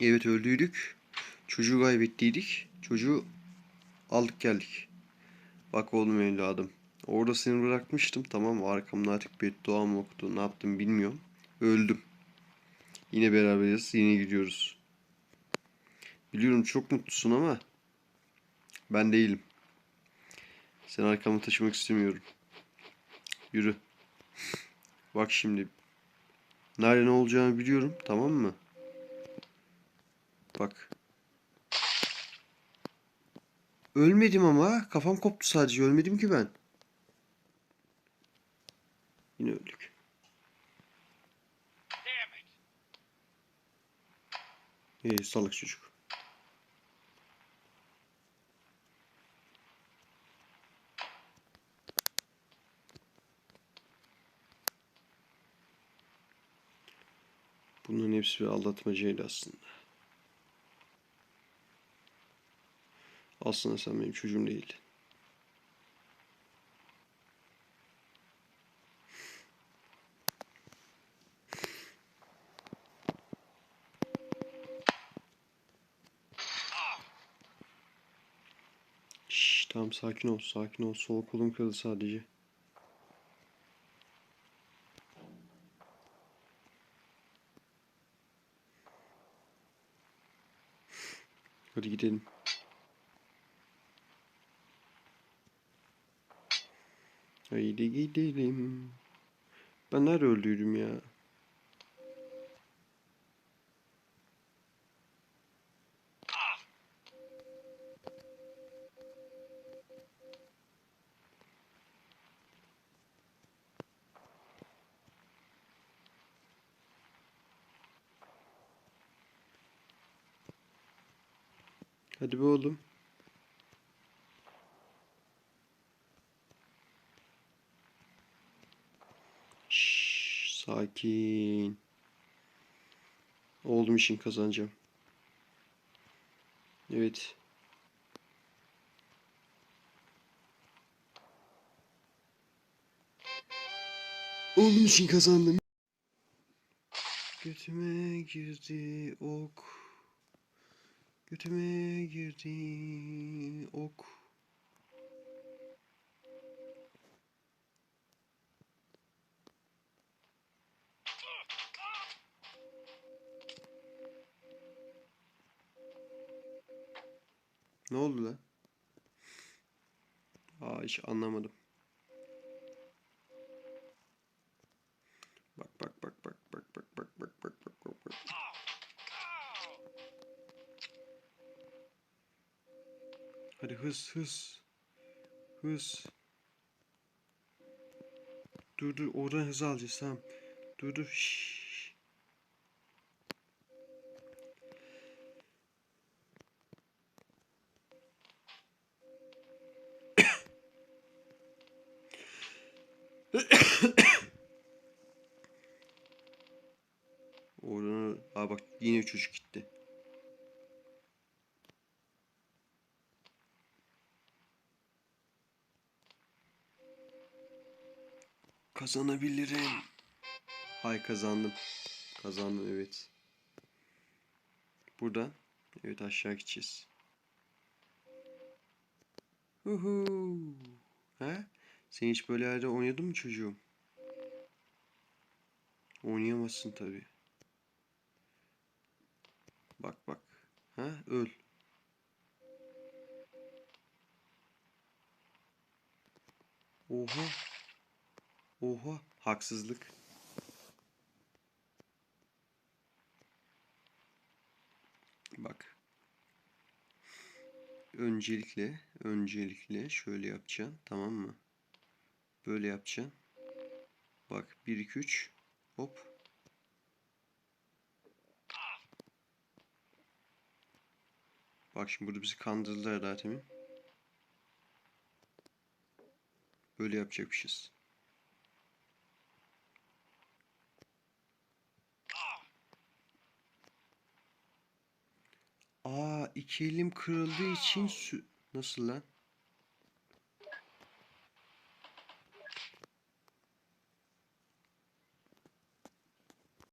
Evet öldüydük. Çocuğu kaybettiydik. Çocuğu aldık geldik. Bak oğlum evladım. Orada seni bırakmıştım tamam? Arkamda artık beddua mı okudu ne yaptım bilmiyorum. Öldüm. Yine beraberiz. Yine gidiyoruz. Biliyorum çok mutlusun ama ben değilim. Seni arkamda taşımak istemiyorum. Yürü. Bak şimdi. Nerede ne olacağını biliyorum tamam mı? Bak. Ölmedim ama. Kafam koptu sadece. Ölmedim ki ben. Yine öldük. İyi salak çocuk. Bunların hepsi bir aldatmacaydı aslında. Aslında sen benim çocuğum değildin. Şşş tamam sakin ol sakin ol. Sol kolum kırıldı sadece. Hadi gidelim. Haydi gidelim. Ben nerede öldüydüm ya? Hadi be oğlum. Şşş, sakin. Oğlum için kazanacağım. Evet. Oğlum için kazandım. Götüme girdi ok. Götüme girdi ok. Ne oldu lan? Aa hiç anlamadım. Bak bak bak bak bak bak bak bak bak bak bak bak. Hadi hız hız. Hız. Dur dur oradan hız alacağız tamam. Dur dur. Şşş. Oradan Aa bak yine çocuk gitti. Kazanabilirim. Hay kazandım. Kazandım evet. Buradan evet aşağı gideceğiz. Huhu. Ha? Sen hiç böyle yerde oynadın mı çocuğum? Oynayamazsın tabii. Bak bak. Ha? Öl. Oha. Oha. Haksızlık. Bak. Öncelikle, öncelikle şöyle yapacaksın. Tamam mı? Böyle yapacaksın. Bak 1 2 3 hop. Bak şimdi burada bizi kandırdılar daha temin. Böyle yapacakmışız. Aa iki elim kırıldığı için. Nasıl lan?